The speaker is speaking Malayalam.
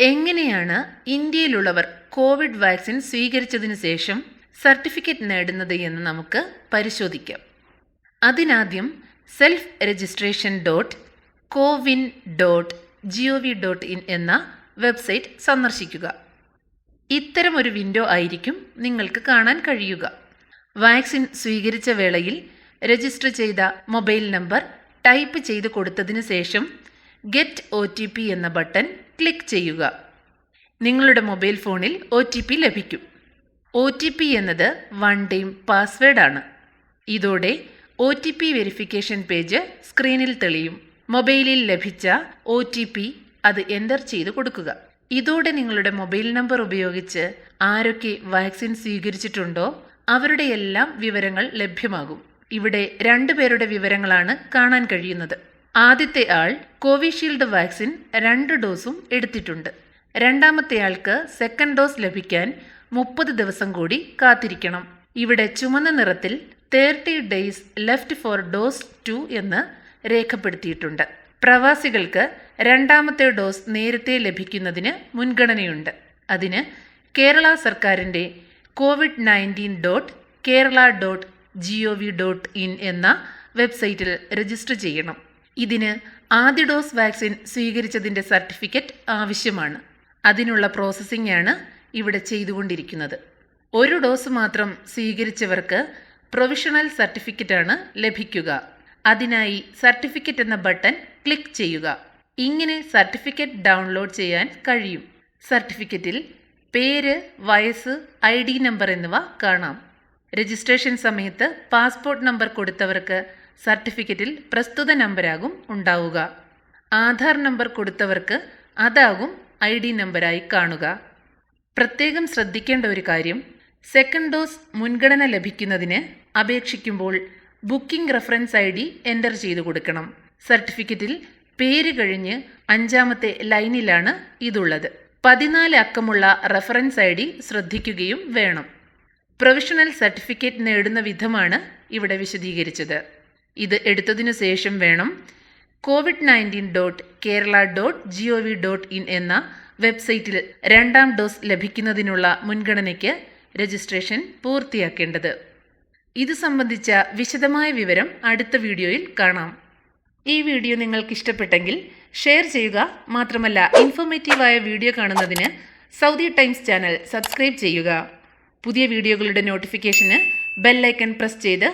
എങ്ങനെയാണ് ഇന്ത്യയിലുള്ളവർ കോവിഡ് വാക്സിൻ സ്വീകരിച്ചതിനു ശേഷം സർട്ടിഫിക്കറ്റ് നേടുന്നത് എന്ന് നമുക്ക് പരിശോധിക്കാം. അതിനാദ്യം self registration dot CoWIN dot G O V dot in എന്ന വെബ്സൈറ്റ് സന്ദർശിക്കുക. ഇത്തരമൊരു വിൻഡോ ആയിരിക്കും നിങ്ങൾക്ക് കാണാൻ കഴിയുക. വാക്സിൻ സ്വീകരിച്ച വേളയിൽ രജിസ്റ്റർ ചെയ്ത മൊബൈൽ നമ്പർ ടൈപ്പ് ചെയ്ത് കൊടുത്തതിന് ശേഷം ഗെറ്റ് ഒ എന്ന ബട്ടൺ ക്ലിക്ക് ചെയ്യുക. നിങ്ങളുടെ മൊബൈൽ ഫോണിൽ ഒ ടി പി ലഭിക്കും. ഒ ടി പി എന്നത് വൺ ടൈം പാസ്വേഡ് ആണ് ഇതോടെ O T P verification page സ്ക്രീനിൽ തെളിയും. മൊബൈലിൽ ലഭിച്ച ഒ ടി പി അത് എന്റർ ചെയ്ത് കൊടുക്കുക. ഇതോടെ നിങ്ങളുടെ മൊബൈൽ നമ്പർ ഉപയോഗിച്ച് ആരൊക്കെ വാക്സിൻ സ്വീകരിച്ചിട്ടുണ്ടോ അവരുടെ എല്ലാം വിവരങ്ങൾ ലഭ്യമാകും. ഇവിടെ രണ്ടു പേരുടെ വിവരങ്ങളാണ് കാണാൻ കഴിയുന്നത്. ആദ്യത്തെ ആൾ കോവിഷീൽഡ് വാക്സിൻ രണ്ട് ഡോസും എടുത്തിട്ടുണ്ട്. രണ്ടാമത്തെയാൾക്ക് സെക്കൻഡ് ഡോസ് ലഭിക്കാൻ മുപ്പത് ദിവസം കൂടി കാത്തിരിക്കണം. ഇവിടെ ചുമന്ന നിറത്തിൽ thirty days left for dose two എന്ന് രേഖപ്പെടുത്തിയിട്ടുണ്ട്. പ്രവാസികൾക്ക് രണ്ടാമത്തെ ഡോസ് നേരത്തെ ലഭിക്കുന്നതിന് മുൻഗണനയുണ്ട്. അതിന് കേരള സർക്കാരിന്റെ COVID nineteen dot Kerala dot G O V dot in എന്ന വെബ്സൈറ്റിൽ രജിസ്റ്റർ ചെയ്യണം. ഇതിന് ആദ്യ ഡോസ് വാക്സിൻ സ്വീകരിച്ചതിന്റെ സർട്ടിഫിക്കറ്റ് ആവശ്യമാണ്. അതിനുള്ള പ്രോസസ്സിംഗ് ആണ് ഇവിടെ ചെയ്തുകൊണ്ടിരിക്കുന്നത്. ഒരു ഡോസ് മാത്രം സ്വീകരിച്ചവർക്ക് പ്രൊവിഷണൽ സർട്ടിഫിക്കറ്റാണ് ലഭിക്കുക. അതിനായി സർട്ടിഫിക്കറ്റ് എന്ന ബട്ടൺ ക്ലിക്ക് ചെയ്യുക. ഇങ്ങനെ സർട്ടിഫിക്കറ്റ് ഡൗൺലോഡ് ചെയ്യാൻ കഴിയും. സർട്ടിഫിക്കറ്റിൽ പേര് വയസ്സ് ഐ ഡി നമ്പർ എന്നിവ കാണാം. രജിസ്ട്രേഷൻ സമയത്ത് പാസ്പോർട്ട് നമ്പർ കൊടുത്തവർക്ക് സർട്ടിഫിക്കറ്റിൽ പ്രസ്തുത നമ്പരാകും ഉണ്ടാവുക. ആധാർ നമ്പർ കൊടുത്തവർക്ക് അതാകും ഐ ഡി നമ്പരായി കാണുക. പ്രത്യേകം ശ്രദ്ധിക്കേണ്ട ഒരു കാര്യം സെക്കൻഡ് ഡോസ് മുൻഗണന ലഭിക്കുന്നതിന് അപേക്ഷിക്കുമ്പോൾ booking reference I D enter ചെയ്തു കൊടുക്കണം. സർട്ടിഫിക്കറ്റിൽ പേര് കഴിഞ്ഞ് അഞ്ചാമത്തെ ലൈനിലാണ് ഇതുള്ളത്. പതിനാല് അക്കമുള്ള റെഫറൻസ് ഐ ഡി ശ്രദ്ധിക്കുകയും വേണം. പ്രൊവിഷണൽ സർട്ടിഫിക്കറ്റ് നേടുന്ന വിധമാണ് ഇവിടെ വിശദീകരിച്ചത്. ഇത് എടുത്തതിനു ശേഷം വേണം COVID nineteen dot Kerala dot G O V dot in എന്ന വെബ്സൈറ്റിൽ രണ്ടാം ഡോസ് ലഭിക്കുന്നതിനുള്ള മുൻഗണനയ്ക്ക് രജിസ്ട്രേഷൻ പൂർത്തിയാക്കേണ്ടത്. ഇത് സംബന്ധിച്ച വിശദമായ വിവരം അടുത്ത വീഡിയോയിൽ കാണാം. ഈ വീഡിയോ നിങ്ങൾക്ക് ഇഷ്ടപ്പെട്ടെങ്കിൽ ഷെയർ ചെയ്യുക. മാത്രമല്ല ഇൻഫോർമേറ്റീവായ വീഡിയോ കാണുന്നതിന് സൗദി ടൈംസ് ചാനൽ സബ്സ്ക്രൈബ് ചെയ്യുക. പുതിയ വീഡിയോകളുടെ നോട്ടിഫിക്കേഷന് ബെല്ലൈക്കൺ പ്രസ് ചെയ്ത്